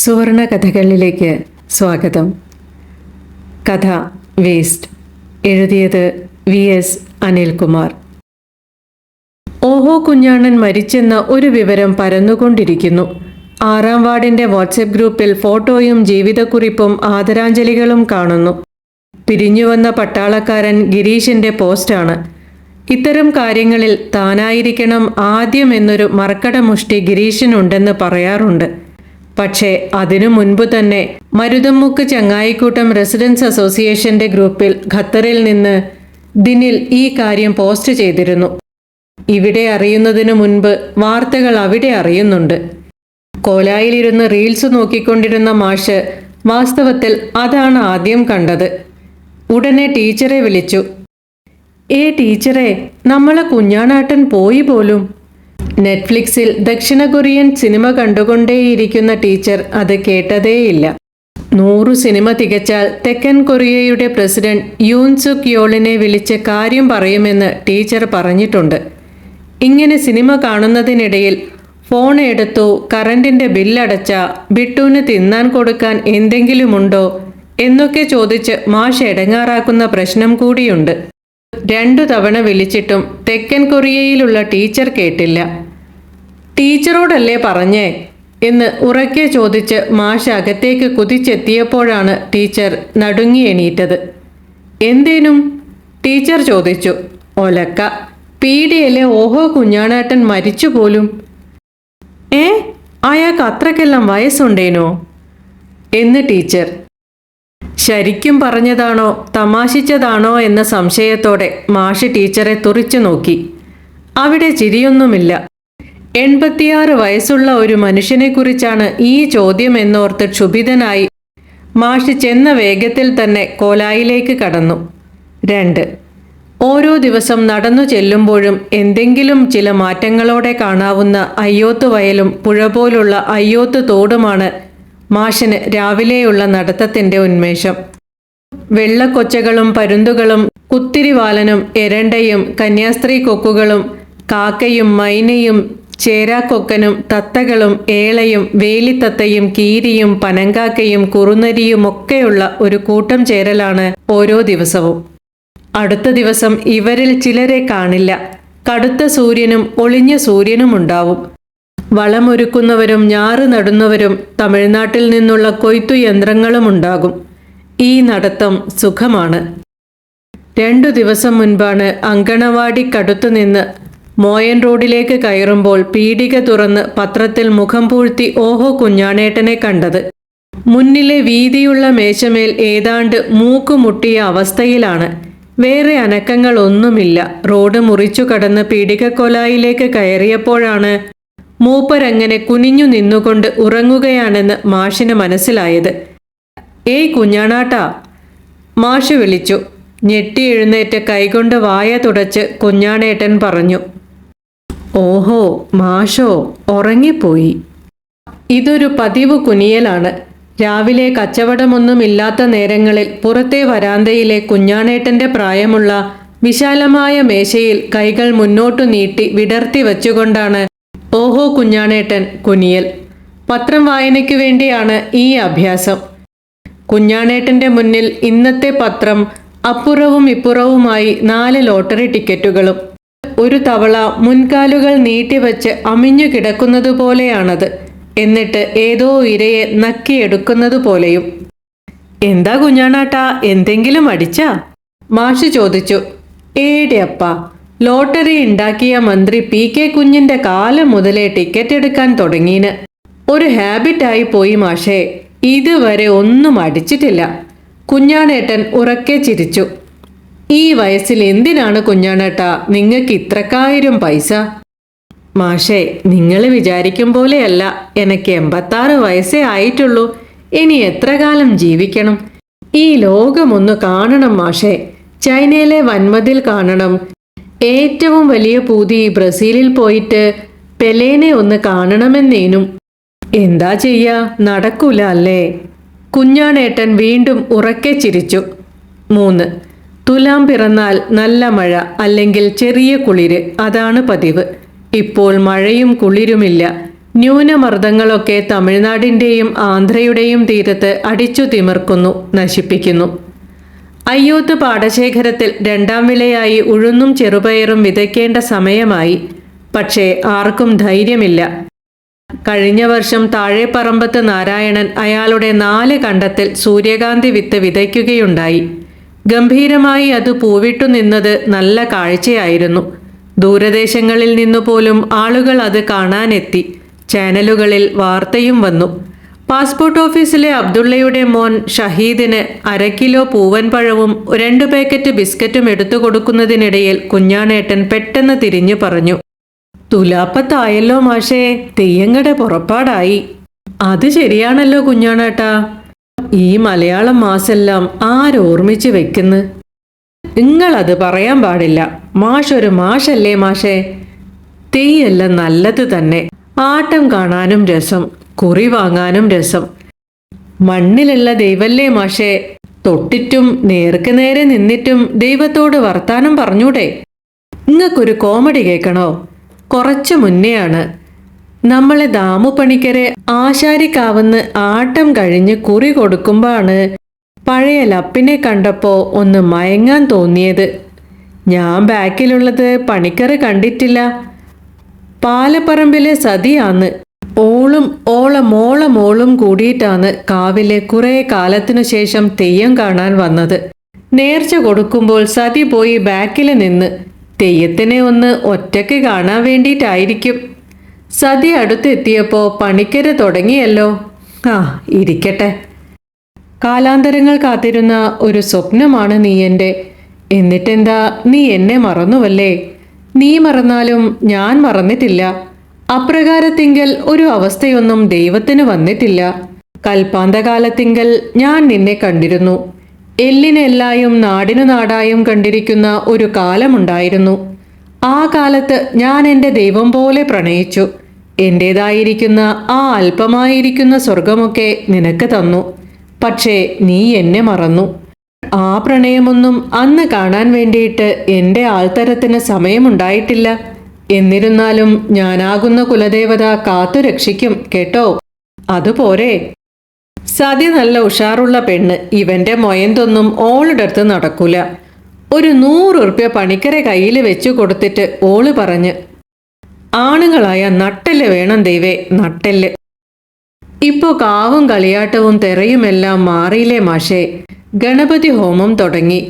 സുവർണ കഥകളിലേക്ക് സ്വാഗതം. കഥ വേസ്റ്റ്. എഴുതിയത് വി എസ് അനിൽകുമാർ. ഓഹോ കുഞ്ഞാണൻ മരിച്ചെന്ന ഒരു വിവരം പരന്നുകൊണ്ടിരിക്കുന്നു. ആറാം വാർഡിന്റെ വാട്സപ്പ് ഗ്രൂപ്പിൽ ഫോട്ടോയും ജീവിതക്കുറിപ്പും ആദരാഞ്ജലികളും കാണുന്നു. പിരിഞ്ഞുവന്ന പട്ടാളക്കാരൻ ഗിരീഷിന്റെ പോസ്റ്റാണ്. ഇത്തരം കാര്യങ്ങളിൽ താനായിരിക്കണം ആദ്യം എന്നൊരു മറക്കടമുഷ്ടി ഗിരീഷിനുണ്ടെന്ന് പറയാറുണ്ട്. പക്ഷേ അതിനു മുൻപ് തന്നെ മരുതമുക്ക് ചങ്ങായിക്കൂട്ടം റെസിഡൻസ് അസോസിയേഷന്റെ ഗ്രൂപ്പിൽ ഖത്തറിൽ നിന്ന് ദിനിൽ ഈ കാര്യം പോസ്റ്റ് ചെയ്തിരുന്നു. ഇവിടെ അറിയുന്നതിനു മുൻപ് വാർത്തകൾ അവിടെ അറിയുന്നുണ്ട്. കോലായിലിരുന്ന് റീൽസ് നോക്കിക്കൊണ്ടിരുന്ന മാഷ് വാസ്തവത്തിൽ അതാണ് ആദ്യം കണ്ടത്. ഉടനെ ടീച്ചറെ വിളിച്ചു. ഏ ടീച്ചറെ നമ്മളെ കുഞ്ഞാണാട്ടൻ പോയി പോലും നെറ്റ്ഫ്ലിക്സിൽ ദക്ഷിണ കൊറിയൻ സിനിമ കണ്ടുകൊണ്ടേയിരിക്കുന്ന ടീച്ചർ അത് കേട്ടതേയില്ല. നൂറു സിനിമ തികച്ചാൽ തെക്കൻ കൊറിയയുടെ പ്രസിഡന്റ് യൂൻസുക് യോളിനെ വിളിച്ച് കാര്യം പറയുമെന്ന് ടീച്ചർ പറഞ്ഞിട്ടുണ്ട്. ഇങ്ങനെ സിനിമ കാണുന്നതിനിടയിൽ ഫോൺ എടുത്തു കറണ്ടിന്റെ ബില്ലടച്ച ബിട്ടുവിന് തിന്നാൻ കൊടുക്കാൻ എന്തെങ്കിലുമുണ്ടോ എന്നൊക്കെ ചോദിച്ച് മാഷ് എടങ്ങാറാക്കുന്ന പ്രശ്നം കൂടിയുണ്ട്. രണ്ടു തവണ വിളിച്ചിട്ടും തെക്കൻ കൊറിയയിലുള്ള ടീച്ചർ കേട്ടില്ല. ടീച്ചറോടല്ലേ പറഞ്ഞേ? എന്ന് ഉറക്കെ ചോദിച്ച് മാഷ് അകത്തേക്ക് കുതിച്ചെത്തിയപ്പോഴാണ് ടീച്ചർ നടുങ്ങി എണീറ്റത്. എന്തേനും? ടീച്ചർ ചോദിച്ചു. ഒലക്ക പീഡിയയിലെ ഓഹോ കുഞ്ഞാണേട്ടൻ മരിച്ചു പോലും ഏ? അയാൾക്ക് അത്രക്കെല്ലാം വയസ്സുണ്ടേനോ? എന്ന് ടീച്ചർ. ശരിക്കും പറഞ്ഞതാണോ തമാശിച്ചതാണോ എന്ന സംശയത്തോടെ മാഷ് ടീച്ചറെ തുറിച്ചു നോക്കി. അവിടെ ചിരിയൊന്നുമില്ല. എൺപത്തിയാറ് വയസ്സുള്ള ഒരു മനുഷ്യനെക്കുറിച്ചാണ് ഈ ചോദ്യം എന്നോർത്ത് ക്ഷുഭിതനായി മാഷ് ചെന്ന വേഗത്തിൽ തന്നെ കോലായിലേക്ക് കടന്നു. രണ്ട് ഓരോ ദിവസം നടന്നു ചെല്ലുമ്പോഴും എന്തെങ്കിലും ചില മാറ്റങ്ങളോടെ കാണാവുന്ന അയ്യോത്ത് വയലും പുഴ പോലുള്ള അയ്യോത്ത് തോടുമാണ് മാഷിന് രാവിലെയുള്ള നടത്തത്തിന്റെ ഉന്മേഷം. വെള്ളക്കൊച്ചകളും പരുന്തുകളും കുത്തിരിവാലനും എരണ്ടയും കന്യാസ്ത്രീ കൊക്കുകളും കാക്കയും മൈനയും ചേരാക്കൊക്കനും തത്തകളും ഏളയും വേലിത്തത്തയും കീരിയും പനങ്കാക്കയും കുറുനരിയും ഒക്കെയുള്ള ഒരു കൂട്ടം ചേരലാണ് ഓരോ ദിവസവും. അടുത്ത ദിവസം ഇവരിൽ ചിലരെ കാണില്ല. കടുത്ത സൂര്യനും ഒളിഞ്ഞ സൂര്യനും ഉണ്ടാവും. വളമൊരുക്കുന്നവരും ഞാറ് നടുന്നവരും തമിഴ്നാട്ടിൽ നിന്നുള്ള കൊയ്ത്തു യന്ത്രങ്ങളും ഉണ്ടാകും. ഈ നടത്തം സുഖമാണ്. രണ്ടു ദിവസം മുൻപാണ് അങ്കണവാടി നിന്ന് മോയൻ റോഡിലേക്ക് കയറുമ്പോൾ പീടിക തുറന്ന് പത്രത്തിൽ മുഖം പൂഴ്ത്തി ഓഹോ കുഞ്ഞാണേട്ടനെ കണ്ടത്. മുന്നിലെ വീതിയുള്ള മേശമേൽ ഏതാണ്ട് മൂക്കുമുട്ടിയ അവസ്ഥയിലാണ്. വേറെ അനക്കങ്ങളൊന്നുമില്ല. റോഡ് മുറിച്ചു കടന്ന് പീടികക്കൊലായിലേക്ക് കയറിയപ്പോഴാണ് മൂപ്പരങ്ങനെ കുനിഞ്ഞു നിന്നുകൊണ്ട് ഉറങ്ങുകയാണെന്ന് മാഷിന് മനസ്സിലായത്. ഏയ് കുഞ്ഞാണാട്ടാ മാഷ് വിളിച്ചു. ഞെട്ടി എഴുന്നേറ്റ് കൈകൊണ്ട് വായ തുടച്ച് കുഞ്ഞാണേട്ടൻ പറഞ്ഞു. ഓഹോ മാഷോ ഉറങ്ങിപ്പോയി. ഇതൊരു പതിവ് കുനിയലാണ്. രാവിലെ കച്ചവടമൊന്നുമില്ലാത്ത നേരങ്ങളിൽ പുറത്തെ വരാന്തയിലെ കുഞ്ഞാണേട്ടന്റെ പ്രായമുള്ള വിശാലമായ മേശയിൽ കൈകൾ മുന്നോട്ടു നീട്ടി വിടർത്തി വച്ചുകൊണ്ടാണ് ഓഹോ കുഞ്ഞാണേട്ടൻ കുനിയൽ. പത്രം വായനയ്ക്കു വേണ്ടിയാണ് ഈ അഭ്യാസം. കുഞ്ഞാണേട്ടന്റെ മുന്നിൽ ഇന്നത്തെ പത്രം അപ്പുറവും ഇപ്പുറവുമായി നാല് ലോട്ടറി ടിക്കറ്റുകളും. ഒരു തവള മുൻകാലുകൾ നീട്ടിവച്ച് അമിഞ്ഞു കിടക്കുന്നത് പോലെയാണത്. എന്നിട്ട് ഏതോ ഇരയെ നക്കിയെടുക്കുന്നത് പോലെയും. എന്താ കുഞ്ഞാണാട്ടാ എന്തെങ്കിലും അടിച്ചാ? മാഷ് ചോദിച്ചു. ഏടെ അപ്പ ലോട്ടറി ഉണ്ടാക്കിയ മന്ത്രി പി കെ കുഞ്ഞിന്റെ കാലം മുതലേ ടിക്കറ്റ് എടുക്കാൻ തുടങ്ങീന്. ഒരു ഹാബിറ്റായി പോയി മാഷേ ഇതുവരെ ഒന്നും അടിച്ചിട്ടില്ല. കുഞ്ഞാണേട്ടൻ ഉറക്കെ ചിരിച്ചു. ഈ വയസ്സിൽ എന്തിനാണ് കുഞ്ഞാണേട്ടാ? നിങ്ങൾക്ക് ഇത്രക്കായിരം പൈസ? മാഷേ നിങ്ങൾ വിചാരിക്കും പോലെയല്ല. എനിക്ക് എൺപത്താറ് വയസ്സേ ആയിട്ടുള്ളൂ. ഇനി എത്ര കാലം ജീവിക്കണം? ഈ ലോകമൊന്ന് കാണണം മാഷേ. ചൈനയിലെ വൻമതിൽ കാണണം. ഏറ്റവും വലിയ പൂതി ബ്രസീലിൽ പോയിട്ട് പെലേനെ ഒന്ന് കാണണമെന്നേനും. എന്താ ചെയ്യാ? നടക്കൂല അല്ലേ? കുഞ്ഞാണേട്ടൻ വീണ്ടും ഉറക്കെ ചിരിച്ചു. മൂന്ന്. തുലാം പിറന്നാൽ നല്ല മഴ അല്ലെങ്കിൽ ചെറിയ കുളിര് അതാണ് പതിവ്. ഇപ്പോൾ മഴയും കുളിരുമില്ല. ന്യൂനമർദ്ദങ്ങളൊക്കെ തമിഴ്നാടിന്റെയും ആന്ധ്രയുടെയും തീരത്ത് അടിച്ചു തിമിർക്കുന്നു നശിപ്പിക്കുന്നു. അയ്യോത്ത് പാടശേഖരത്തിൽ രണ്ടാം വിളയായി ഉഴുന്നും ചെറുപയറും വിതയ്ക്കേണ്ട സമയമായി. പക്ഷേ ആർക്കും ധൈര്യമില്ല. കഴിഞ്ഞ വർഷം താഴെപ്പറമ്പത്ത് നാരായണൻ അയാളുടെ നാല് കണ്ടത്തിൽ സൂര്യകാന്തി വിത്ത് വിതയ്ക്കുകയുണ്ടായി. ഗംഭീരമായി അത് പൂവിട്ടു നിന്നത് നല്ല കാഴ്ചയായിരുന്നു. ദൂരദേശങ്ങളിൽ നിന്നു പോലും ആളുകൾ അത് കാണാനെത്തി. ചാനലുകളിൽ വാർത്തയും വന്നു. പാസ്പോർട്ട് ഓഫീസിലെ അബ്ദുള്ളയുടെ മോൻ ഷഹീദിന് അര കിലോ പൂവൻ പഴവും രണ്ടു പാക്കറ്റ് ബിസ്ക്കറ്റും എടുത്തു കൊടുക്കുന്നതിനിടയിൽ കുഞ്ഞാണേട്ടൻ പെട്ടെന്ന് തിരിഞ്ഞു പറഞ്ഞു തുലാപ്പത്തായല്ലോ മാഷേ തെയ്യങ്ങടെ പുറപ്പാടായി. അത് ശരിയാണല്ലോ കുഞ്ഞാണേട്ടാ. ഈ മലയാളം മാസെല്ലാം ആരോർമ്മിച്ച് വെക്കുന്നു. നിങ്ങളത് പറയാൻ പാടില്ല. മാഷൊരു മാഷല്ലേ മാഷേ? തെയ്യെല്ലാം നല്ലത് തന്നെ. ആട്ടം കാണാനും രസം കുറി വാങ്ങാനും രസം. മണ്ണിലുള്ള ദൈവല്ലേ മാഷേ? തൊട്ടിട്ടും നേർക്ക് നേരെ നിന്നിട്ടും ദൈവത്തോട് വർത്താനം പറഞ്ഞൂടെ? നിങ്ങൾക്കൊരു കോമഡി കേൾക്കണോ? കുറച്ചു മുന്നെയാണ്. നമ്മളെ ദാമുപണിക്കരെ ആശാരിക്കാവുന്ന് ആട്ടം കഴിഞ്ഞ് കുറി കൊടുക്കുമ്പോഴാണ് പഴയ ലപ്പിനെ കണ്ടപ്പോ ഒന്ന് മയങ്ങാൻ തോന്നിയത്. ഞാൻ ബാക്കിലുള്ളത് പണിക്കറ് കണ്ടിട്ടില്ല. പാലപ്പറമ്പിലെ സതിയാന്ന് ഓളും ഓള മോള മോളും കൂടിയിട്ടാണ് കാവിലെ കുറേ കാലത്തിനു ശേഷം തെയ്യം കാണാൻ വന്നത്. നേർച്ച കൊടുക്കുമ്പോൾ സതി പോയി ബാക്കിൽ നിന്ന് തെയ്യത്തിനെ ഒന്ന് ഒറ്റയ്ക്ക് കാണാൻ വേണ്ടിയിട്ടായിരിക്കും. സതി അടുത്തെത്തിയപ്പോൾ പണിക്കര് തുടങ്ങിയല്ലോ. ആ ഇരിക്കട്ടെ. കാലാന്തരങ്ങൾ കാത്തിരുന്ന ഒരു സ്വപ്നമാണ് നീ എന്റെ എന്നിട്ടെന്താ നീ എന്നെ മറന്നുവല്ലേ? നീ മറന്നാലും ഞാൻ മറന്നിട്ടില്ല. അപ്രകാരത്തിങ്കൽ ഒരു അവസ്ഥയൊന്നും ദൈവത്തിന് വന്നിട്ടില്ല. കൽപ്പാന്തകാലത്തിങ്കൽ ഞാൻ നിന്നെ കണ്ടിരുന്നു. എല്ലിനെല്ലായും നാടിനു നാടായും കണ്ടിരിക്കുന്ന ഒരു കാലമുണ്ടായിരുന്നു. ആ കാലത്ത് ഞാൻ എന്റെ ദൈവം പോലെ പ്രണയിച്ചു. എന്റേതായിരിക്കുന്ന ആ അല്പമായിരിക്കുന്ന സ്വർഗമൊക്കെ നിനക്ക് തന്നു. പക്ഷേ നീ എന്നെ മറന്നു. ആ പ്രണയമൊന്നും അന്ന് കാണാൻ വേണ്ടിയിട്ട് എന്റെ ആൾത്തരത്തിന് സമയമുണ്ടായിട്ടില്ല. എന്നിരുന്നാലും ഞാനാകുന്ന കുലദേവത കാത്തു രക്ഷിക്കും കേട്ടോ? അതുപോരെ സതി നല്ല ഉഷാറുള്ള പെണ്ണ്. ഇവന്റെ മൊയന്തൊന്നും ഓളിടത്ത് നടക്കൂല. ഒരു നൂറുറുപ്യ പണിക്കരെ കയ്യിൽ വെച്ചു കൊടുത്തിട്ട് ഓൾ പറഞ്ഞ് ആണുങ്ങളായ നട്ടെല്ല് വേണം ദൈവേ നട്ടെല്ല്. ഇപ്പോ കാവും കളിയാട്ടവും തെറയുമെല്ലാം മാറിയില്ലേ മാഷേ. ഗണപതി ഹോമം തുടങ്ങി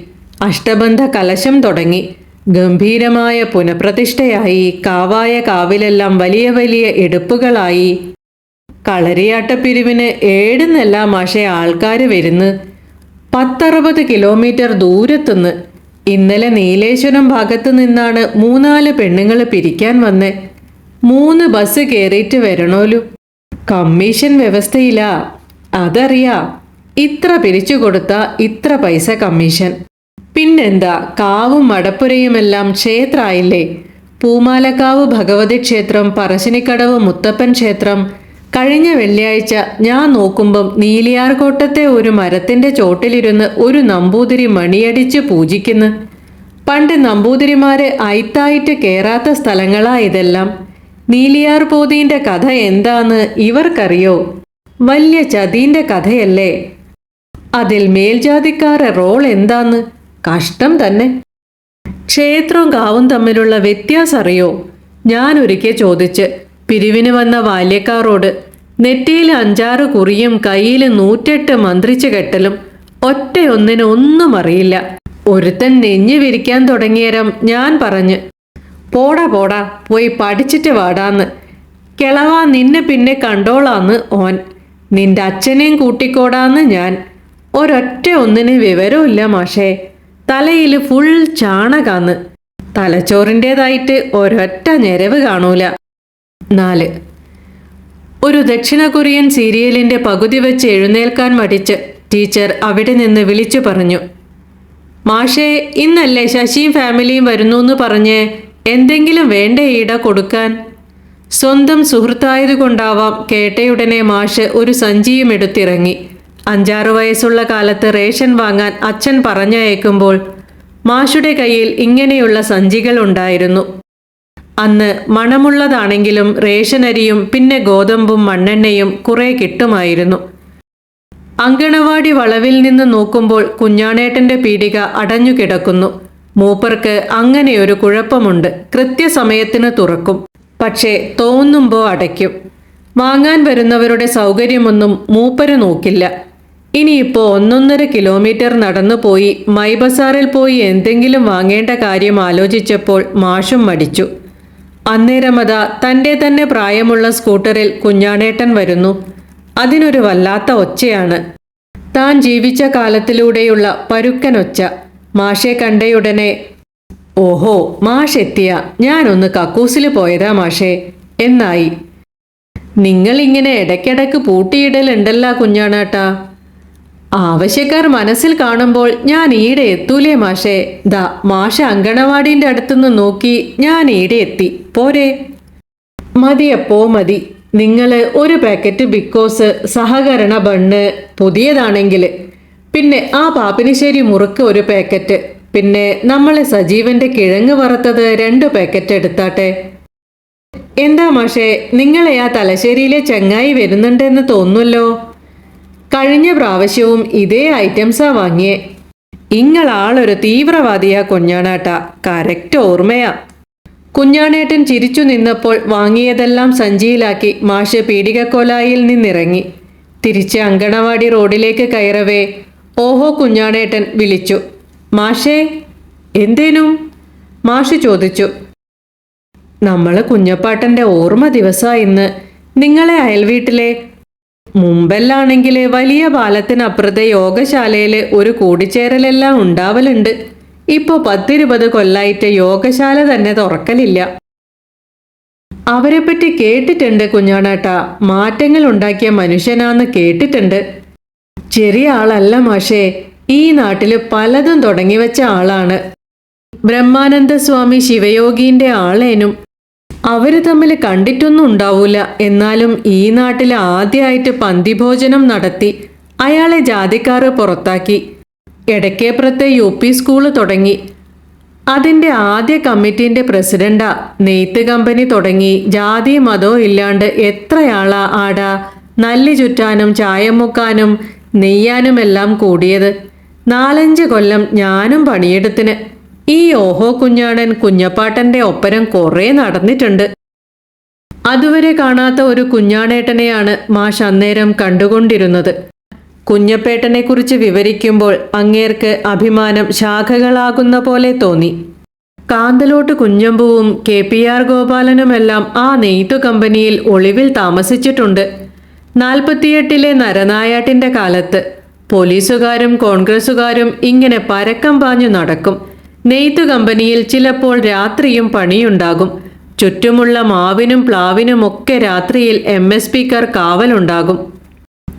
അഷ്ടബന്ധ കലശം തുടങ്ങി ഗംഭീരമായ പുനഃപ്രതിഷ്ഠയായി കാവായ കാവിലെല്ലാം വലിയ വലിയ എടുപ്പുകളായി. കളരിയാട്ടപ്പിരിവിന് ഏടുന്നെല്ലാം മാഷെ ആൾക്കാർ വരുന്ന് പത്തറുപത് കിലോമീറ്റർ ദൂരത്തുനിന്ന് ഇന്നലെ നീലേശ്വരം ഭാഗത്തു നിന്നാണ് മൂന്നാൽ പെണ്ണുങ്ങൾ പിരിക്കാൻ വന്നേ. മൂന്ന് ബസ് കയറിയിട്ട് വരണോലു. കമ്മീഷൻ വ്യവസ്ഥയില്ല അതറിയാ. ഇത്ര പിരിച്ചു കൊടുത്ത ഇത്ര പൈസ കമ്മീഷൻ. പിന്നെന്താ കാവും മടപ്പുരയുമെല്ലാം ക്ഷേത്രായില്ലേ? പൂമാലക്കാവ് ഭഗവതി ക്ഷേത്രം പറശ്ശിനിക്കടവ് മുത്തപ്പൻ ക്ഷേത്രം കഴിഞ്ഞ വെള്ളിയാഴ്ച ഞാൻ നോക്കുമ്പം നീലിയാർകോട്ടത്തെ ഒരു മരത്തിന്റെ ചോട്ടിലിരുന്ന് ഒരു നമ്പൂതിരി മണിയടിച്ച് പൂജിക്കുന്നു. പണ്ട് നമ്പൂതിരിമാരെ ഐത്തായിട്ട് കയറാത്ത സ്ഥലങ്ങളാ ഇതെല്ലാം. നീലിയാർ പോതീന്റെ കഥ എന്താന്ന് ഇവർക്കറിയോ? വലിയ ചതീന്റെ കഥയല്ലേ? അതിൽ മേൽജാതിക്കാരെ റോൾ എന്താന്ന്? കഷ്ടം തന്നെ. ക്ഷേത്രവും കാവും തമ്മിലുള്ള വ്യത്യാസം അറിയോ ഞാൻ ഒരിക്കൽ ചോദിച്ച് പിരിവിന് വന്ന ബാല്യക്കാരോട് നെറ്റിയിൽ അഞ്ചാറ് കുറിയും കയ്യിൽ നൂറ്റെട്ട് മന്ത്രിച്ച് കെട്ടലും ഒറ്റയൊന്നിന് ഒന്നും അറിയില്ല. ഒരുത്തൻ നെഞ്ഞു വിരിക്കാൻ തുടങ്ങിയരം ഞാൻ പറഞ്ഞ് പോടാ പോടാ പോയി പഠിച്ചിട്ട് വാടാന്ന്. കിളവാ നിന്നെ പിന്നെ കണ്ടോളാന്ന് ഓൻ. നിന്റെ അച്ഛനെയും കൂട്ടിക്കോടാന്ന് ഞാൻ. ഒരൊറ്റ ഒന്നിന് വിവരമില്ല മാഷേ. തലയിൽ ഫുൾ ചാണകാന്ന്. തലച്ചോറിന്റെതായിട്ട് ഒരൊറ്റ ഞെരവ് കാണൂല. നാല്. ഒരു ദക്ഷിണ കൊറിയൻ സീരിയലിന്റെ പകുതി വെച്ച് എഴുന്നേൽക്കാൻ മടിച്ച് ടീച്ചർ അവിടെ നിന്ന് വിളിച്ചു പറഞ്ഞു. മാഷേ ഇന്നല്ലേ ശശിയും ഫാമിലിയും വരുന്നു എന്ന് പറഞ്ഞ് എന്തെങ്കിലും വേണ്ട ഈട കൊടുക്കാൻ? സ്വന്തം സുഹൃത്തായതുകൊണ്ടാവാം കേട്ടയുടനെ മാഷ് ഒരു സഞ്ചിയും എടുത്തിറങ്ങി. അഞ്ചാറു വയസ്സുള്ള കാലത്ത് റേഷൻ വാങ്ങാൻ അച്ഛൻ പറഞ്ഞയക്കുമ്പോൾ മാഷുടെ കയ്യിൽ ഇങ്ങനെയുള്ള സഞ്ചികൾ ഉണ്ടായിരുന്നു. അന്ന് മണമുള്ളതാണെങ്കിലും റേഷനരിയും പിന്നെ ഗോതമ്പും മണ്ണെണ്ണയും കുറെ കിട്ടുമായിരുന്നു. അങ്കണവാടി വളവിൽ നിന്ന് നോക്കുമ്പോൾ കുഞ്ഞാണേട്ടന്റെ പീടിക അടഞ്ഞു കിടക്കുന്നു. മൂപ്പർക്ക് അങ്ങനെയൊരു കുഴപ്പമുണ്ട്. കൃത്യസമയത്തിന് തുറക്കും. പക്ഷേ തോന്നുമ്പോൾ അടയ്ക്കും. വാങ്ങാൻ വരുന്നവരുടെ സൗകര്യമൊന്നും മൂപ്പര് നോക്കില്ല. ഇനിയിപ്പോ ഒന്നൊന്നര കിലോമീറ്റർ നടന്നു പോയി മൈബസാറിൽ പോയി എന്തെങ്കിലും വാങ്ങേണ്ട കാര്യം ആലോചിച്ചപ്പോൾ മാഷും മടിച്ചു. അന്നേരമത തന്റെ തന്നെ പ്രായമുള്ള സ്കൂട്ടറിൽ കുഞ്ഞാണേട്ടൻ വരുന്നു. അതിനൊരു വല്ലാത്ത ഒച്ചയാണ്. താൻ ജീവിച്ച കാലത്തിലൂടെയുള്ള പരുക്കൻ ഒച്ച. മാഷെ കണ്ടയുടനെ ഓഹോ മാഷ് എത്തിയ. ഞാനൊന്ന് കക്കൂസിൽ പോയതാ മാഷേ എന്നായി. നിങ്ങളിങ്ങനെ ഇടയ്ക്കിടയ്ക്ക് പൂട്ടിയിടലുണ്ടല്ല കുഞ്ഞാണേട്ടാ. ആവശ്യക്കാർ മനസ്സിൽ കാണുമ്പോൾ ഞാൻ ഈടെ എത്തൂലേ മാഷേ. ദാ മാഷ അങ്കണവാടിന്റെ അടുത്തുനിന്ന് നോക്കി ഞാൻ ഈടെ എത്തി. പോരെ. മതിയപ്പോ മതി. നിങ്ങൾ ഒരു പാക്കറ്റ് ബിക്കോസ് സഹകരണ ബണ്ണ് പുതിയതാണെങ്കിൽ. പിന്നെ ആ പാപ്പിനിശ്ശേരി മുറുക്ക് ഒരു പാക്കറ്റ്. പിന്നെ നമ്മളെ സജീവന്റെ കിഴങ്ങ് വറുത്തത് രണ്ട് പാക്കറ്റ് എടുത്താട്ടെ. എന്താ മാഷേ നിങ്ങളെ ആ തലശ്ശേരിയിലെ ചങ്ങായി വരുന്നുണ്ടെന്ന് തോന്നുമല്ലോ കഴിഞ്ഞ പ്രാവശ്യവും ഇതേ ഐറ്റംസാ വാങ്ങിയേ. ഇങ്ങളാളൊരു തീവ്രവാദിയാ കുഞ്ഞാണേട്ട. കറക്റ്റ് ഓർമ്മയാ. കുഞ്ഞാണേട്ടൻ ചിരിച്ചു നിന്നപ്പോൾ വാങ്ങിയതെല്ലാം സഞ്ചിയിലാക്കി മാഷ് പീടികക്കോലായിൽ നിന്നിറങ്ങി. തിരിച്ച് അങ്കണവാടി റോഡിലേക്ക് കയറവേ ഓഹോ കുഞ്ഞാണേട്ടൻ വിളിച്ചു. മാഷേ എന്തേനും? മാഷ് ചോദിച്ചു. നമ്മൾ കുഞ്ഞപ്പാട്ടന്റെ ഓർമ്മ ദിവസാ ഇന്ന്. നിങ്ങളെ അയൽവീട്ടിലെ മുമ്പെല്ലാണെങ്കിൽ വലിയ പാലത്തിനപ്പുറത്തെ യോഗശാലയിൽ ഒരു കൂടിച്ചേരലെല്ലാം ഉണ്ടാവലുണ്ട്. ഇപ്പോ പത്തിരുപത് കൊല്ലായിട്ട് യോഗശാല തന്നെ തുറക്കലില്ല. അവരെപ്പറ്റി കേട്ടിട്ടുണ്ട് കുഞ്ഞാണേട്ട. മാറ്റങ്ങൾ ഉണ്ടാക്കിയ മനുഷ്യനാന്ന് കേട്ടിട്ടുണ്ട്. ചെറിയ ആളല്ല മാഷേ. ഈ നാട്ടിൽ പലതും തുടങ്ങിവെച്ച ആളാണ്. ബ്രഹ്മാനന്ദ സ്വാമി ശിവയോഗിന്റെ ആളേനും അവർ തമ്മിൽ കണ്ടിട്ടൊന്നും ഉണ്ടാവൂല. എന്നാലും ഈ നാട്ടിൽ ആദ്യമായിട്ട് പന്തിഭോജനം നടത്തി അയാളെ ജാതിക്കാറ് പുറത്താക്കി. എടക്കേപ്പുറത്തെ യു പി സ്കൂൾ തുടങ്ങി. അതിന്റെ ആദ്യ കമ്മിറ്റീന്റെ പ്രസിഡന്റാ നെയ്ത്ത് കമ്പനി തുടങ്ങി. ജാതി മതവും ഇല്ലാണ്ട് എത്രയാളാ ആടാ? നല്ലി ചുറ്റാനും ചായമുക്കാനും നെയ്യാനുമെല്ലാം കൂടിയത്. നാലഞ്ച് കൊല്ലം ഞാനും പണിയെടുത്തിന്. ഈ ഓഹോ കുഞ്ഞാണൻ കുഞ്ഞപ്പാട്ടന്റെ ഒപ്പരം കുറേ നടന്നിട്ടുണ്ട്. അതുവരെ കാണാത്ത ഒരു കുഞ്ഞാണേട്ടനെയാണ് മാഷ് അന്നേരം കണ്ടുകൊണ്ടിരുന്നത്. കുഞ്ഞപ്പേട്ടനെക്കുറിച്ച് വിവരിക്കുമ്പോൾ അങ്ങേർക്ക് അഭിമാനം ശാഖകളാകുന്ന പോലെ തോന്നി. കാന്തലോട്ട് കുഞ്ഞമ്പുവും കെ പി ആർ ഗോപാലനുമെല്ലാം ആ നെയ്ത്തു കമ്പനിയിൽ ഒളിവിൽ താമസിച്ചിട്ടുണ്ട്. നാൽപ്പത്തിയെട്ടിലെ നരനായാട്ടിന്റെ കാലത്ത് പോലീസുകാരും കോൺഗ്രസുകാരും ഇങ്ങനെ പരക്കം പാഞ്ഞു നടക്കും. നെയ്ത്തു കമ്പനിയിൽ ചിലപ്പോൾ രാത്രിയും പണിയുണ്ടാകും. ചുറ്റുമുള്ള മാവിനും പ്ലാവിനുമൊക്കെ രാത്രിയിൽ എം എസ് പിക്കാർ കാവലുണ്ടാകും.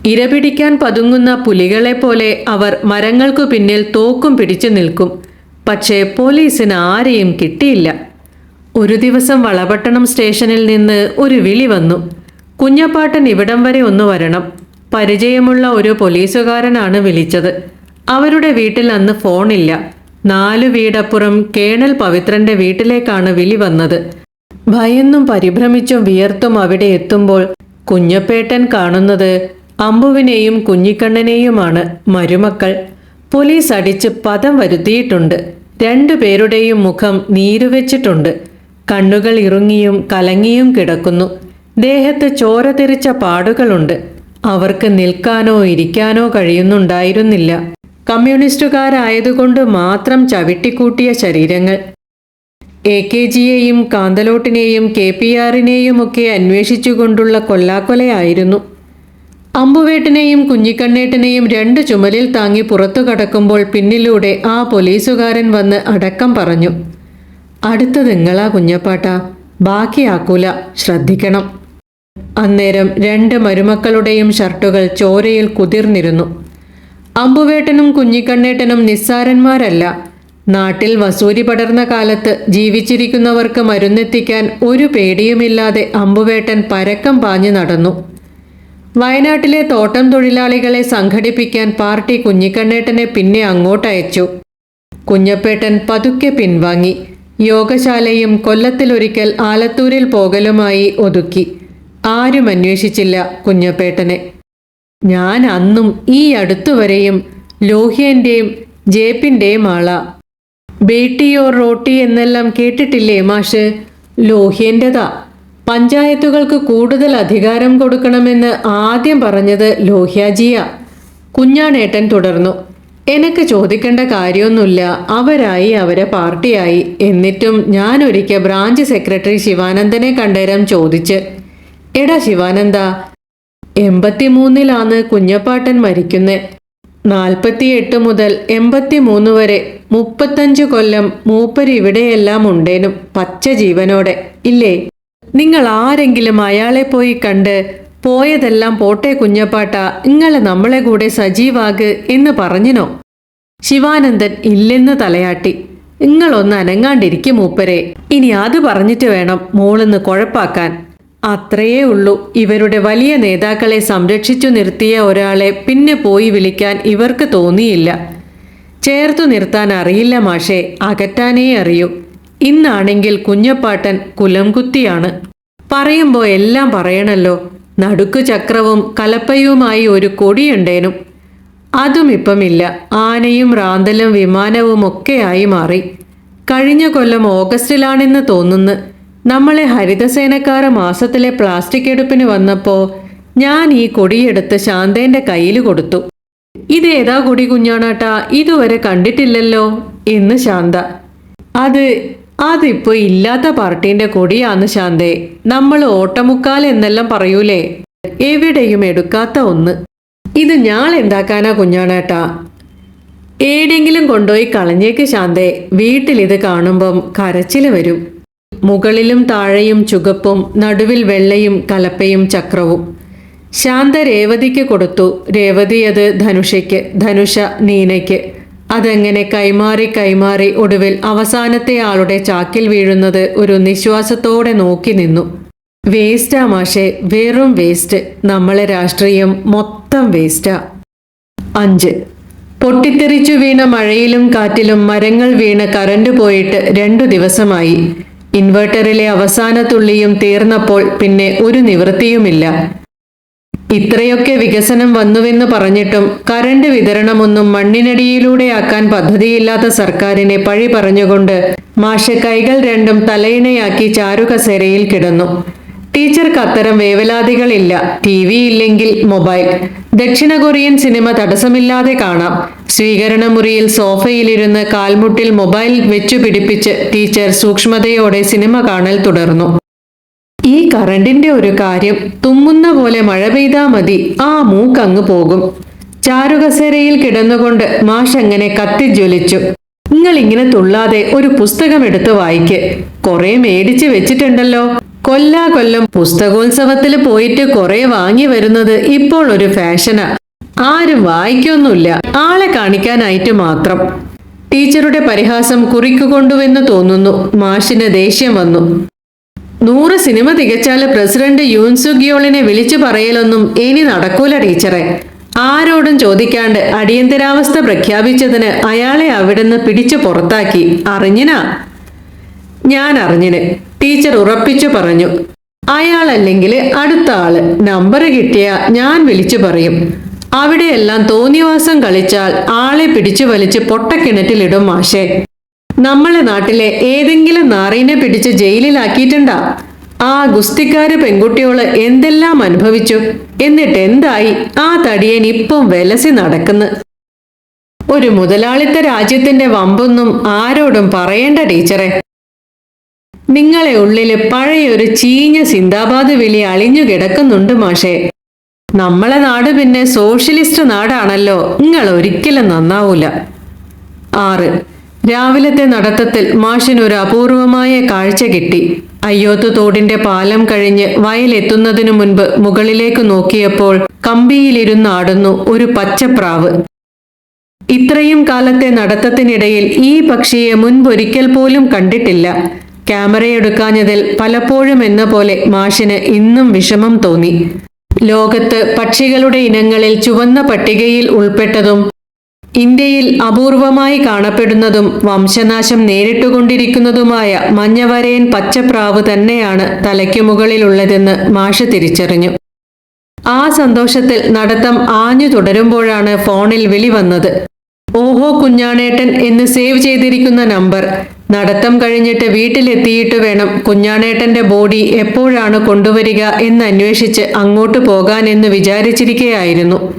ഇരപിടിക്കാൻ പതുങ്ങുന്ന പുലികളെ പോലെ അവർ മരങ്ങൾക്കു പിന്നിൽ തോക്കും പിടിച്ചു നിൽക്കും. പക്ഷേ പോലീസിന് ആരെയും കിട്ടിയില്ല. ഒരു ദിവസം വളപട്ടണം സ്റ്റേഷനിൽ നിന്ന് ഒരു വിളി വന്നു. കുഞ്ഞപ്പാട്ടൻ ഇവിടം വരെ ഒന്ന് വരണം. പരിചയമുള്ള ഒരു പോലീസുകാരനാണ് വിളിച്ചത്. അവരുടെ വീട്ടിൽ അന്ന് ഫോണില്ല. നാലു വീടപ്പുറം കേണൽ പവിത്രന്റെ വീട്ടിലേക്കാണ് വിളി വന്നത്. ഭയന്നും പരിഭ്രമിച്ചും വിയർത്തും അവിടെ എത്തുമ്പോൾ കുഞ്ഞപ്പേട്ടൻ കാണുന്നത് അമ്പുവിനെയും കുഞ്ഞിക്കണ്ണനെയുമാണ്. മരുമക്കൾ പോലീസ് അടിച്ച് പദം വരുത്തിയിട്ടുണ്ട്. രണ്ടുപേരുടെയും മുഖം നീരുവെച്ചിട്ടുണ്ട് കണ്ണുകൾ ഇറുങ്ങിയും കലങ്ങിയും കിടക്കുന്നു. ദേഹത്ത് ചോര തെറിച്ച പാടുകളുണ്ട്. അവർക്ക് നിൽക്കാനോ ഇരിക്കാനോ കഴിയുന്നുണ്ടായിരുന്നില്ല. കമ്മ്യൂണിസ്റ്റുകാരായതുകൊണ്ട് മാത്രം ചവിട്ടിക്കൂട്ടിയ ശരീരങ്ങൾ. എ കെ ജിയെയും കാന്തലോട്ടിനെയും കെ പി ആറിനെയുമൊക്കെ അന്വേഷിച്ചുകൊണ്ടുള്ള കൊല്ലാക്കൊലയായിരുന്നു. അമ്പുവേട്ടനെയും കുഞ്ഞിക്കണ്ണേട്ടനെയും രണ്ട് ചുമലിൽ താങ്ങി പുറത്തു കടക്കുമ്പോൾ പിന്നിലൂടെ ആ പോലീസുകാരൻ വന്ന് അടക്കം പറഞ്ഞു. അടുത്തത് നിങ്ങളാ കുഞ്ഞപ്പാട്ട. ബാക്കിയാക്കൂല. ശ്രദ്ധിക്കണം. അന്നേരം രണ്ട് മരുമക്കളുടെയും ഷർട്ടുകൾ ചോരയിൽ കുതിർന്നിരുന്നു. അമ്പുവേട്ടനും കുഞ്ഞിക്കണ്ണേട്ടനും നിസ്സാരന്മാരല്ല. നാട്ടിൽ വസൂരി പടർന്ന കാലത്ത് ജീവിച്ചിരിക്കുന്നവർക്ക് മരുന്നെത്തിക്കാൻ ഒരു പേടിയുമില്ലാതെ അമ്പുവേട്ടൻ പരക്കം പാഞ്ഞു നടന്നു. വയനാട്ടിലെ തോട്ടം തൊഴിലാളികളെ സംഘടിപ്പിക്കാൻ പാർട്ടി കുഞ്ഞിക്കണ്ണേട്ടനെ പിന്നെ അങ്ങോട്ടയച്ചു. കുഞ്ഞപ്പേട്ടൻ പതുക്കെ പിൻവാങ്ങി. യോഗശാലയും കൊല്ലത്തിലൊരിക്കൽ ആലത്തൂരിൽ പോകലുമായി ഒതുക്കി. ആരും അന്വേഷിച്ചില്ല കുഞ്ഞപ്പേട്ടനെ. ഞാൻ അന്നും ഈ അടുത്തുവരെയും ലോഹ്യന്റെയും ജേപ്പിന്റെയും ആളാ. ബേട്ടിയോ റോട്ടി എന്നെല്ലാം കേട്ടിട്ടില്ലേ മാഷ്? ലോഹ്യന്റെതാ. പഞ്ചായത്തുകൾക്ക് കൂടുതൽ അധികാരം കൊടുക്കണമെന്ന് ആദ്യം പറഞ്ഞത് ലോഹ്യാജിയ. കുഞ്ഞാണേട്ടൻ തുടർന്നു. എനക്ക് ചോദിക്കേണ്ട കാര്യമൊന്നുമില്ല. അവരായി അവരെ പാർട്ടിയായി. എന്നിട്ടും ഞാൻ ഒരിക്കൽ ബ്രാഞ്ച് സെക്രട്ടറി ശിവാനന്ദനെ കണ്ടേരം ചോദിച്ച്. എടാ ശിവാനന്ദ എൺപത്തിമൂന്നിലാണ് കുഞ്ഞപ്പാട്ടൻ മരിക്കുന്നത്. നാൽപ്പത്തിയെട്ട് മുതൽ എൺപത്തിമൂന്ന് വരെ മുപ്പത്തഞ്ച് കൊല്ലം മൂപ്പരിവിടെയെല്ലാം ഉണ്ടേനും പച്ച ജീവനോടെ. ഇല്ലേ? നിങ്ങൾ ആരെങ്കിലും അയാളെ പോയി കണ്ട് പോയതെല്ലാം പോട്ടെ കുഞ്ഞപ്പാട്ട ഇങ്ങളെ നമ്മളെ കൂടെ സജീവാക് എന്ന് പറഞ്ഞിനോ? ശിവാനന്ദൻ ഇല്ലെന്ന് തലയാട്ടി. നിങ്ങളൊന്ന് അനങ്ങാണ്ടിരിക്കും മൂപ്പരെ. ഇനി അത് പറഞ്ഞിട്ട് വേണം മോളിന്ന് കുഴപ്പാക്കാൻ. അത്രയേ ഉള്ളൂ. ഇവരുടെ വലിയ നേതാക്കളെ സംരക്ഷിച്ചു നിർത്തിയ ഒരാളെ പിന്നെ പോയി വിളിക്കാൻ ഇവർക്ക് തോന്നിയില്ല. ചേർത്തു നിർത്താൻ അറിയില്ല മാഷേ അകറ്റാനേ അറിയൂ. ഇന്നാണെങ്കിൽ കുഞ്ഞപ്പാട്ടൻ കുലംകുത്തിയാണ്. പറയുമ്പോൾ എല്ലാം പറയണല്ലോ. നടുക്കു ചക്രവും കലപ്പയുമായി ഒരു കൊടിയുണ്ടേനും. അതും ഇപ്പമില്ല. ആനയും റാന്തലും വിമാനവും ഒക്കെയായി മാറി. കഴിഞ്ഞ കൊല്ലം ഓഗസ്റ്റിലാണെന്ന് തോന്നുന്നു. നമ്മളെ ഹരിതസേനക്കാർ മാസത്തിലെ പ്ലാസ്റ്റിക് എടുപ്പിന് വന്നപ്പോ ഞാൻ ഈ കൊടിയെടുത്ത് ശാന്തേന്റെ കയ്യിൽ കൊടുത്തു. ഇത് ഏതാ കൊടി കുഞ്ഞാണാട്ടാ? ഇതുവരെ കണ്ടിട്ടില്ലല്ലോ എന്ന് ശാന്ത. അത് അതിപ്പോ ഇല്ലാത്ത പാർട്ടീന്റെ കൊടിയാന്ന് ശാന്തേ. നമ്മൾ ഓട്ടമുക്കാൽ എന്നെല്ലാം പറയൂലേ? എവിടെയും എടുക്കാത്ത ഒന്ന്. ഇത് ഞാൻ എന്താക്കാനാ കുഞ്ഞാണേട്ടാ? ഏടെങ്കിലും കൊണ്ടുപോയി കളഞ്ഞേക്ക് ശാന്തേ. വീട്ടിൽ ഇത് കാണുമ്പം കരച്ചിൽ വരും. മുകളിലും താഴെയും ചുകപ്പും നടുവിൽ വെള്ളയും കലപ്പയും ചക്രവും. ശാന്ത രേവതിക്ക് കൊടുത്തു. രേവതി അത് ധനുഷയ്ക്ക് ധനുഷ നീനയ്ക്ക്. അതെങ്ങനെ കൈമാറി കൈമാറി ഒടുവിൽ അവസാനത്തെ ആളുടെ ചാക്കിൽ വീഴുന്നത് ഒരു നിശ്വാസത്തോടെ നോക്കി നിന്നു. വേസ്റ്റാ മാഷെ വെറും വേസ്റ്റ്. നമ്മളെ രാഷ്ട്രീയം മൊത്തം വേസ്റ്റാ. അഞ്ച്. പൊട്ടിത്തെറിച്ചു വീണ മഴയിലും കാറ്റിലും മരങ്ങൾ വീണ കറണ്ട് പോയിട്ട് രണ്ടു ദിവസമായി. ഇൻവെർട്ടറിലെ അവസാന തുള്ളിയും തീർന്നപ്പോൾ പിന്നെ ഒരു നിവൃത്തിയുമില്ല. ഇത്രയൊക്കെ വികസനം വന്നുവെന്ന് പറഞ്ഞിട്ടും കറണ്ട് വിതരണമൊന്നും മണ്ണിനടിയിലൂടെയാക്കാൻ പദ്ധതിയില്ലാത്ത സർക്കാരിനെ പഴി പറഞ്ഞുകൊണ്ട് മാഷ് കൈകൾ രണ്ടും തലയിണയാക്കി ചാരുകസേരയിൽ കിടന്നു. ടീച്ചർക്ക് അത്തരം വേവലാതികളില്ല. ടി വി ഇല്ലെങ്കിൽ മൊബൈൽ. ദക്ഷിണ കൊറിയൻ സിനിമ തടസ്സമില്ലാതെ കാണാം. സ്വീകരണ മുറിയിൽ സോഫയിലിരുന്ന് കാൽമുട്ടിൽ മൊബൈൽ വെച്ചു പിടിപ്പിച്ച് ടീച്ചർ സൂക്ഷ്മതയോടെ സിനിമ കാണൽ തുടർന്നു. ഈ കറണ്ടിന്റെ ഒരു കാര്യം തുമ്മുന്ന പോലെ മഴ പെയ്താ മതി. ആ മൂക്കങ്ങ് പോകും. ചാരുകസേരയിൽ കിടന്നുകൊണ്ട് മാഷ് അങ്ങനെ കത്തിജ്വലിച്ചു. നിങ്ങൾ ഇങ്ങനെ തുള്ളാതെ ഒരു പുസ്തകം എടുത്ത് വായിക്ക്. കുറെ മേടിച്ച് വെച്ചിട്ടുണ്ടല്ലോ. കൊല്ലാ കൊല്ലം പുസ്തകോത്സവത്തിൽ പോയിട്ട് കുറെ വാങ്ങി വരുന്നത് ഇപ്പോൾ ഒരു ഫാഷനാ. ആരും വായിക്കൊന്നുമില്ല. ആളെ കാണിക്കാനായിട്ട് മാത്രം. ടീച്ചറുടെ പരിഹാസം കുറിക്കുകൊണ്ടുവെന്ന് തോന്നുന്നു. മാഷിന് ദേഷ്യം വന്നു. നൂറ് സിനിമ തികച്ചാൽ പ്രസിഡന്റ് യൂൻസുഗിയോളിനെ വിളിച്ചു പറയലൊന്നും ഇനി നടക്കൂല ടീച്ചറെ. ആരോടും ചോദിക്കാണ്ട് അടിയന്തരാവസ്ഥ പ്രഖ്യാപിച്ചതിന് അയാളെ അവിടുന്ന് പിടിച്ചു പുറത്താക്കി. അറിഞ്ഞിനാ? ഞാൻ അറിഞ്ഞിന് ടീച്ചർ ഉറപ്പിച്ചു പറഞ്ഞു. അയാളല്ലെങ്കിൽ അടുത്ത ആൾ. നമ്പർ കിട്ടിയ ഞാൻ വിളിച്ചു പറയും. അവിടെയെല്ലാം തോന്നിവാസം കളിച്ചാൽ ആളെ പിടിച്ചു വലിച്ച് പൊട്ടക്കിണറ്റിലിടും മാഷേ. നമ്മളെ നാട്ടിലെ ഏതെങ്കിലും നാറീനെ പിടിച്ച് ജയിലിലാക്കിയിട്ടുണ്ടാ? ആ ഗുസ്തിക്കാര് പെൺകുട്ടിയോൾ എന്തെല്ലാം അനുഭവിച്ചു? എന്നിട്ട് എന്തായി ആ തടിയൻ ഇപ്പം വെലസി നടക്കുന്നു? ഒരു മുതലാളിത്ത രാജ്യത്തിന്റെ വമ്പൊന്നും ആരോടും പറയേണ്ട ടീച്ചറെ. നിങ്ങളെ ഉള്ളിൽ പഴയൊരു ചീഞ്ഞ സിന്ദാബാദ് വിളി അളിഞ്ഞു കിടക്കുന്നുണ്ട് മാഷേ. നമ്മളെ നാട് പിന്നെ സോഷ്യലിസ്റ്റ് നാടാണല്ലോ. നിങ്ങൾ ഒരിക്കലും നന്നാവൂല. ആറ്. രാവിലത്തെ നടത്തത്തിൽ ഒരു അപൂർവമായ കാഴ്ച കിട്ടി. അയ്യോത്ത് തോടിന്റെ പാലം കഴിഞ്ഞ് വയലെത്തുന്നതിനു മുൻപ് മുകളിലേക്ക് നോക്കിയപ്പോൾ കമ്പിയിലിരുന്നാടുന്നു ഒരു പച്ചപ്രാവ്. ഇത്രയും കാലത്തെ നടത്തത്തിനിടയിൽ ഈ പക്ഷിയെ മുൻപൊരിക്കൽ പോലും കണ്ടിട്ടില്ല. ക്യാമറയെടുക്കാഞ്ഞതിൽ പലപ്പോഴും എന്ന പോലെ മാഷിന് ഇന്നും വിഷമം തോന്നി. ലോകത്ത് പക്ഷികളുടെ ഇനങ്ങളിൽ ചുവന്ന പട്ടികയിൽ ഉൾപ്പെട്ടതും ഇന്ത്യയിൽ അപൂർവമായി കാണപ്പെടുന്നതും വംശനാശം നേരിട്ടുകൊണ്ടിരിക്കുന്നതുമായ മഞ്ഞവരയൻ പച്ചപ്രാവ് തന്നെയാണ് തലയ്ക്കു മുകളിലുള്ളതെന്ന് മാഷ് തിരിച്ചറിഞ്ഞു. ആ സന്തോഷത്തിൽ നടത്തം ആഞ്ഞു തുടരുമ്പോഴാണ് ഫോണിൽ വിളി വന്നത്. ഓഹോ കുഞ്ഞാണേട്ടൻ എന്ന് സേവ് ചെയ്തിരിക്കുന്ന നമ്പർ. നടത്തം കഴിഞ്ഞിട്ട് വീട്ടിലെത്തിയിട്ട് വേണം കുഞ്ഞാണേട്ടന്റെ ബോഡി എപ്പോഴാണ് കൊണ്ടുവരിക എന്ന് അന്വേഷിച്ച് അങ്ങോട്ട് പോകാൻ എന്ന് വിചാരിച്ചിരിക്കുകയായിരുന്നു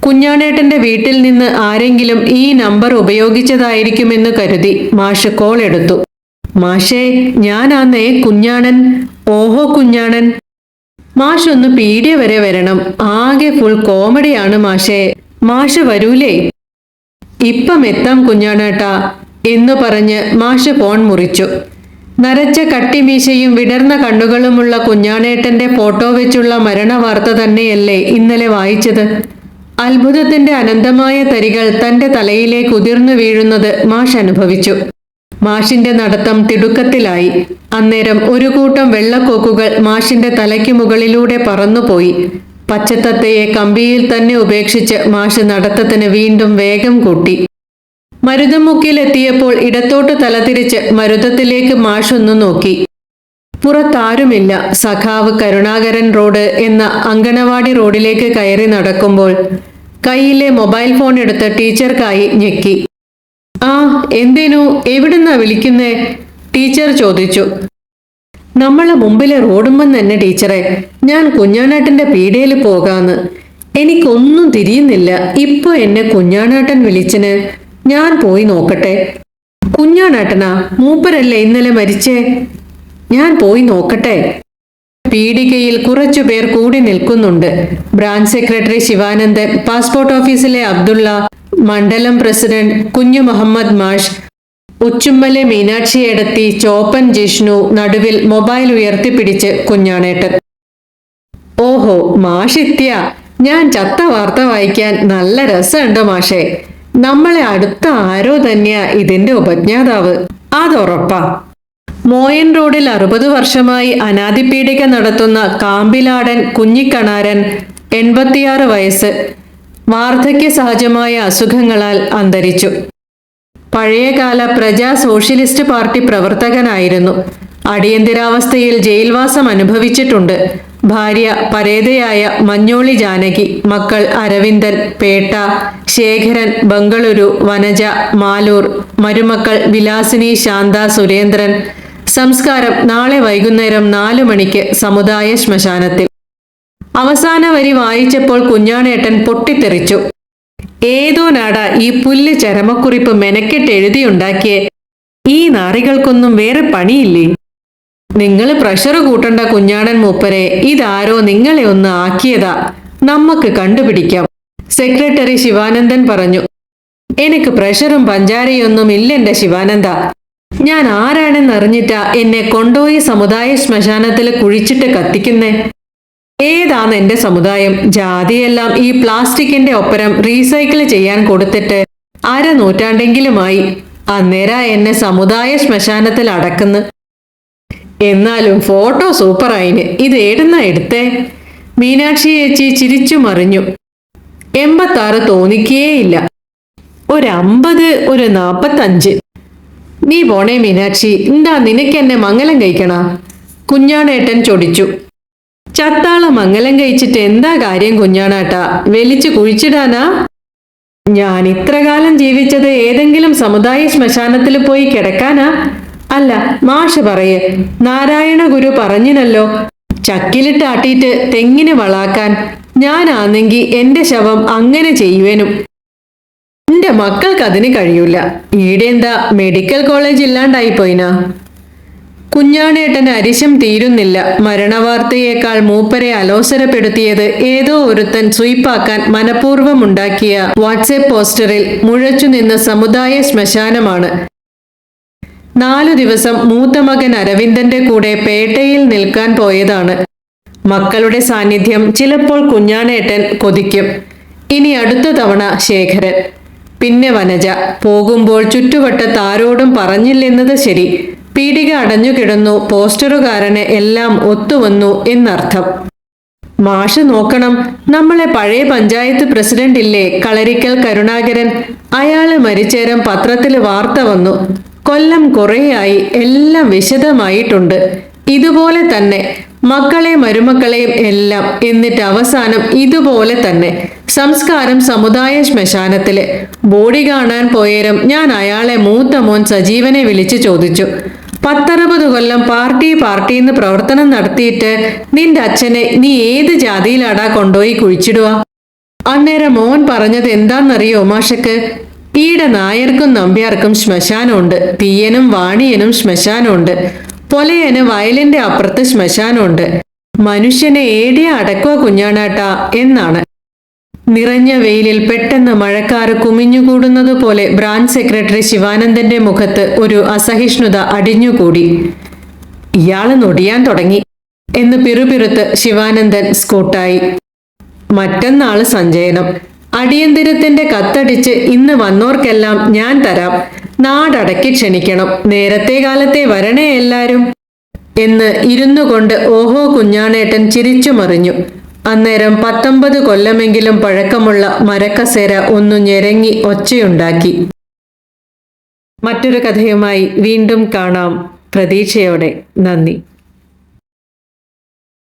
കുഞ്ഞാണേട്ടന്റെ വീട്ടിൽ നിന്ന് ആരെങ്കിലും ഈ നമ്പർ ഉപയോഗിച്ചതായിരിക്കുമെന്ന് കരുതി മാഷ് കോൾ എടുത്തു. മാഷേ ഞാനാന്നേ കുഞ്ഞാണൻ. ഓഹോ കുഞ്ഞാണൻ. മാഷ് ഒന്ന് പീഡിയ വരെ വരണം. ആകെ ഫുൾ കോമഡിയാണ് മാഷേ. മാഷ് വരൂലേ? ഇപ്പം എത്താം കുഞ്ഞാണേട്ടാ എന്ന് പറഞ്ഞ് മാഷ് ഫോൺ മുറിച്ചു. നരച്ച കട്ടിമീശയും വിടർന്ന കണ്ണുകളുമുള്ള കുഞ്ഞാണേട്ടന്റെ ഫോട്ടോ വെച്ചുള്ള മരണവാർത്ത തന്നെയല്ലേ ഇന്നലെ വായിച്ചത്? അത്ഭുതത്തിന്റെ അനന്തമായ തരികൾ തന്റെ തലയിലേക്ക് ഉതിർന്നു വീഴുന്നത് മാഷ് അനുഭവിച്ചു. മാഷിന്റെ നടത്തം തിടുക്കത്തിലായി. അന്നേരം ഒരു കൂട്ടം വെള്ളക്കോക്കുകൾ മാഷിന്റെ തലയ്ക്ക് മുകളിലൂടെ പറന്നുപോയി. പച്ചത്തത്തയെ കമ്പിയിൽ തന്നെ ഉപേക്ഷിച്ച് മാഷ് നടത്തത്തിന് വീണ്ടും വേഗം കൂട്ടി. മരുതമുക്കിലെത്തിയപ്പോൾ ഇടത്തോട്ട് തലതിരിച്ച് മരുതത്തിലേക്ക് മാഷൊന്നു നോക്കി. പുറത്താരുമില്ല. സഖാവ് കരുണാകരൻ റോഡ് എന്ന അങ്കണവാടി റോഡിലേക്ക് കയറി നടക്കുമ്പോൾ കയ്യിലെ മൊബൈൽ ഫോൺ എടുത്ത് ടീച്ചർക്കായി ഞെക്കി. ആ എന്തിനു? എവിടുന്നാ വിളിക്കുന്നേ? ടീച്ചർ ചോദിച്ചു. നമ്മളെ മുമ്പിലെ റോഡുമ്പം തന്നെ ടീച്ചറെ. ഞാൻ കുഞ്ഞാനാട്ടന്റെ പീഡയിൽ പോകാന്ന്. എനിക്കൊന്നും തിരിയുന്നില്ല. ഇപ്പൊ എന്നെ കുഞ്ഞാനാട്ടൻ വിളിച്ചിന്. ഞാൻ പോയി നോക്കട്ടെ. കുഞ്ഞാനാട്ടനാ മൂപ്പരല്ലേ ഇന്നലെ മരിച്ചേ? ഞാൻ പോയി നോക്കട്ടെ. പീഡികയിൽ കുറച്ചുപേർ കൂടി നിൽക്കുന്നുണ്ട്. ബ്രാഞ്ച് സെക്രട്ടറി ശിവാനന്ദൻ പാസ്പോർട്ട് ഓഫീസിലെ അബ്ദുള്ള മണ്ഡലം പ്രസിഡന്റ് കുഞ്ഞു മുഹമ്മദ് മാഷ് ഉച്ചുമ്മലെ മീനാക്ഷിയെടത്തി ചോപ്പൻ ജിഷ്ണു നടുവിൽ മൊബൈൽ ഉയർത്തിപ്പിടിച്ച് കുഞ്ഞാണേട്ടൻ. ഓഹോ മാഷിത്യ ഞാൻ ചത്ത വാർത്ത വായിക്കാൻ നല്ല രസമുണ്ട് മാഷേ. നമ്മളെ അടുത്ത ആരോ തന്നെയാ ഇതിന്റെ ഉപജ്ഞാതാവ്. അതുറപ്പാ. മോയൻ റോഡിൽ അറുപത് വർഷമായി അനാദിപീഡിക നടത്തുന്ന കാമ്പിലാടൻ കുഞ്ഞിക്കണാരൻ എൺപത്തിയാറ് വയസ്സ് വാർദ്ധക്യ സഹജമായ അസുഖങ്ങളാൽ അന്തരിച്ചു. പഴയകാല പ്രജാ സോഷ്യലിസ്റ്റ് പാർട്ടി പ്രവർത്തകനായിരുന്നു. അടിയന്തരാവസ്ഥയിൽ ജയിൽവാസം അനുഭവിച്ചിട്ടുണ്ട്. ഭാര്യ പരേതയായ മഞ്ഞോളി ജാനകി മക്കൾ അരവിന്ദൻ പേട്ട ശേഖരൻ ബംഗളൂരു വനജ മാലൂർ മരുമക്കൾ വിലാസിനി ശാന്ത സുരേന്ദ്രൻ. സംസ്കാരം നാളെ വൈകുന്നേരം നാലു മണിക്ക് സമുദായ ശ്മശാനത്തിൽ. അവസാന വരി വായിച്ചപ്പോൾ കുഞ്ഞാണേട്ടൻ പൊട്ടിത്തെറിച്ചു. ഏതോ നാടാ ഈ പുല്ല് ചരമക്കുറിപ്പ് മെനക്കെട്ട് എഴുതിയുണ്ടാക്കിയേ. ഈ നാറികൾക്കൊന്നും വേറെ പണിയില്ലേ? നിങ്ങൾ പ്രഷർ കൂട്ടണ്ട കുഞ്ഞാടൻ മൂപ്പരെ ഇതാരോ നിങ്ങളെ ഒന്ന് ആക്കിയതാ. നമുക്ക് കണ്ടുപിടിക്കാം. സെക്രട്ടറി ശിവാനന്ദൻ പറഞ്ഞു. എനിക്ക് പ്രഷറും പഞ്ചാരയൊന്നും ഇല്ലെന്റെ ശിവാനന്ദ. ഞാൻ ആരാണെന്നറിഞ്ഞിട്ടാ എന്നെ കൊണ്ടോയി സമുദായ ശ്മശാനത്തിൽ കുഴിച്ചിട്ട് കത്തിക്കുന്നേ? ഏതാന്ന് എന്റെ സമുദായം? ജാതിയെല്ലാം ഈ പ്ലാസ്റ്റിക്കിന്റെ ഒപ്പരം റീസൈക്കിൾ ചെയ്യാൻ കൊടുത്തിട്ട് അര നൂറ്റാണ്ടെങ്കിലുമായി അന്നേരാ എന്നെ സമുദായ ശ്മശാനത്തിൽ അടക്കുന്നു. എന്നാലും ഫോട്ടോ സൂപ്പറായിന്. ഇത് ഏടുന്ന എടുത്തേ? മീനാക്ഷി ചേച്ചി ചിരിച്ചു മറിഞ്ഞു. എൺപത്താറ് തോന്നിക്കേയില്ല. ഒരു അമ്പത് ഒരു നാപ്പത്തഞ്ച്. നീ പോണേ മീനാക്ഷി. എന്താ നിനക്ക് എന്നെ മംഗലം കഴിക്കണ? കുഞ്ഞാണേട്ടൻ ചൊടിച്ചു ചത്താള മംഗലം കഴിച്ചിട്ട് എന്താ കാര്യം കുഞ്ഞാണാട്ടാ? വലിച്ചു കുഴിച്ചിടാനാ? ഞാൻ ഇത്രകാലം ജീവിച്ചത് ഏതെങ്കിലും സമുദായ ശ്മശാനത്തിൽ പോയി കിടക്കാനാ? അല്ല മാഷ് പറയേ. നാരായണ ഗുരു പറഞ്ഞിനല്ലോ ചക്കിലിട്ടാട്ടിയിട്ട് തെങ്ങിന് വളാക്കാൻ. ഞാനാന്നെങ്കി എന്റെ ശവം അങ്ങനെ ചെയ്യുവേനും. എന്റെ മക്കൾക്ക് അതിന് കഴിയൂല. ഈടെ എന്താ മെഡിക്കൽ കോളേജ് ഇല്ലാണ്ടായിപ്പോയിനാ? കുഞ്ഞാണേട്ടന് അരിശം തീരുന്നില്ല. മരണവാർത്തയേക്കാൾ മൂപ്പരെ അലോസരപ്പെടുത്തിയത് ഏതോ ഒരുത്തൻ സ്വീപ്പാക്കാൻ മനഃപൂർവമുണ്ടാക്കിയ വാട്സപ്പ് പോസ്റ്ററിൽ മുഴച്ചു നിന്ന സമുദായ ശ്മശാനമാണ്. നാലു ദിവസം മൂത്ത മകൻ അരവിന്ദന്റെ കൂടെ പേട്ടയിൽ നിൽക്കാൻ പോയതാണ്. മക്കളുടെ സാന്നിധ്യം ചിലപ്പോൾ കുഞ്ഞാണേട്ടൻ കൊതിക്കും. ഇനി അടുത്ത തവണ ശേഖരൻ. പിന്നെ വനജ. പോകുമ്പോൾ ചുറ്റുവട്ടത്ത് ആരോടും പറഞ്ഞില്ലെന്നത് ശരി. പീടിക അടഞ്ഞു കിടന്നു പോസ്റ്ററുകാരന് എല്ലാം ഒത്തുവന്നു എന്നർത്ഥം. മാഷ് നോക്കണം നമ്മളെ പഴയ പഞ്ചായത്ത് പ്രസിഡന്റ് ഇല്ലേ കളരിക്കൽ കരുണാകരൻ. അയാൾ മരിച്ചേരം പത്രത്തിൽ വാർത്ത വന്നു. കൊല്ലം കുറേയായി എല്ലാം വിശദമായിട്ടുണ്ട്. ഇതുപോലെ തന്നെ മക്കളെ മരുമക്കളെയും എല്ലാം എന്നിട്ട് അവസാനം ഇതുപോലെ തന്നെ. സംസ്കാരം സമുദായ ശ്മശാനത്തിൽ. ബോഡി കാണാൻ പോയേരം ഞാൻ അയാളെ മൂത്ത മോൻ സജീവനെ വിളിച്ചു ചോദിച്ചു. പത്തറുപത് കൊല്ലം പാർട്ടി പാർട്ടി എന്ന് പ്രവർത്തനം നടത്തിയിട്ട് നിന്റെ അച്ഛനെ നീ ഏത് ജാതിയിലാടാ കൊണ്ടുപോയി കുഴിച്ചിടുക? അന്നേരം മോൻ പറഞ്ഞത് എന്താന്നറിയോ മാഷക്ക് ഈടെ നായർക്കും നമ്പ്യാർക്കും ശ്മശാനമുണ്ട്. തീയനും വാണിയനും ശ്മശാനമുണ്ട്. പൊലയന് വയലിന്റെ അപ്പുറത്ത് ശ്മശാനമുണ്ട്. മനുഷ്യനെ ഏടിയ അടക്കുക കുഞ്ഞാണാട്ടാ എന്നാണ്. നിറഞ്ഞ വെയിലിൽ പെട്ടെന്ന് മഴക്കാറ് കുമിഞ്ഞുകൂടുന്നതുപോലെ ബ്രാഞ്ച് സെക്രട്ടറി ശിവാനന്ദന്റെ മുഖത്ത് ഒരു അസഹിഷ്ണുത അടിഞ്ഞുകൂടി. ഇയാൾ നൊടിയാൻ തുടങ്ങി. എന്ന് പിറുപിറുത്ത് ശിവാനന്ദൻ സ്കൂട്ടായി. മറ്റന്നാൾ സഞ്ജയനം അടിയന്തിരത്തിന്റെ കത്തടിച്ച് ഇന്ന് വന്നോർക്കെല്ലാം ഞാൻ തരാം. നാടടക്കി ക്ഷണിക്കണം. നേരത്തെ കാലത്തെ വരണേ എല്ലാരും. എന്ന് ഇരുന്നു കൊണ്ട് ഓഹോ കുഞ്ഞാണേട്ടൻ ചിരിച്ചു മറിഞ്ഞു അന്നേരം പത്തൊമ്പത് കൊല്ലമെങ്കിലും പഴക്കമുള്ള മരക്കസേര ഒന്നു ഞെരങ്ങി ഒച്ചയുണ്ടാക്കി. മറ്റൊരു കഥയുമായി വീണ്ടും കാണാം. പ്രതീക്ഷയോടെ. നന്ദി.